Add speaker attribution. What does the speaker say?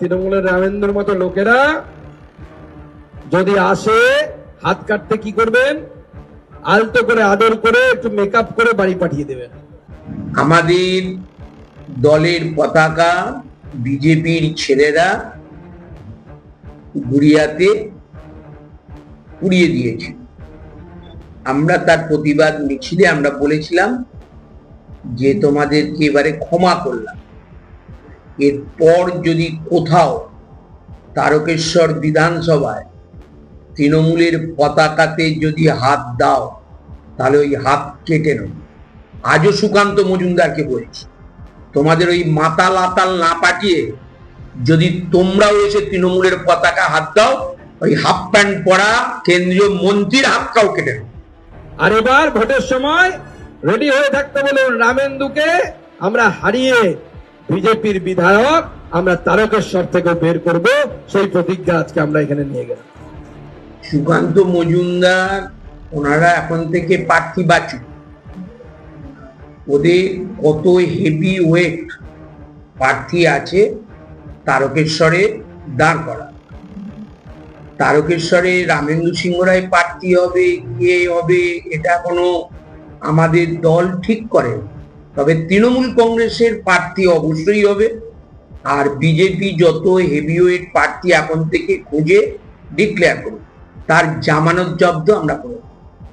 Speaker 1: তৃণমূলের রামেন্দ্র মতো লোকেরা যদি আসে, হাত কাটতে কি করবেন? আলতো করে আদর করে, একটু মেকআপ করে বাড়ি পাঠিয়ে দেবেন।
Speaker 2: আমাদের দলের পতাকা বিজেপির ছেলেরা গুড়িয়াতে উড়িয়ে দিয়েছে। আমরা তার প্রতিবাদ মিছিলে আমরা বলেছিলাম যে তোমাদেরকে এবারে ক্ষমা করলাম। এরপর যদি কোথাও তারকেশ্বর বিধানসভায় তৃণমূলের পতাকাতে যদি হাত দাও, তাহলে ওই হাত কেটে নেব। আজও সুকান্ত মজুমদারকে বলছি, তোমাদের ওই মাতাল আতাল না পাঠিয়ে যদি তোমরাও এসে তৃণমূলের পতাকা হাত দাও, ওই হাফ প্যান্ট পরা কেন্দ্রীয় মন্ত্রীর হাতটাও কেটে নেব।
Speaker 1: আর এবার ভোটের সময় রেডি হয়ে থাকতে বলুন রামেন্দুকে, আমরা হারিয়ে বিজেপির বিধায়ক আমরা তারকেশ্বর থেকে বের করব, সেই প্রতিজ্ঞা আজকে আমরা এখানে নিয়ে গেলাম।
Speaker 2: সুকান্ত মজুমদার, ওনারা এখন থেকে প্রার্থী বাছুক ওদের কত হেভি ওয়েট প্রার্থী আছে, তারকেশ্বরে দাঁড় করা। তারকেশ্বরে রামেন্দ্র সিংহ রায় প্রার্থী হবে, কে হবে, এটা কোনো আমাদের দল ঠিক করে তবে তৃণমূল কংগ্রেসের প্রার্থী অবশ্যই হবে। আর বিজেপি যত হেভিওয়েট প্রার্থী এখন থেকে খুঁজে ডিক্লেয়ার করুন। তার জামানত জব্দ আমরা করব।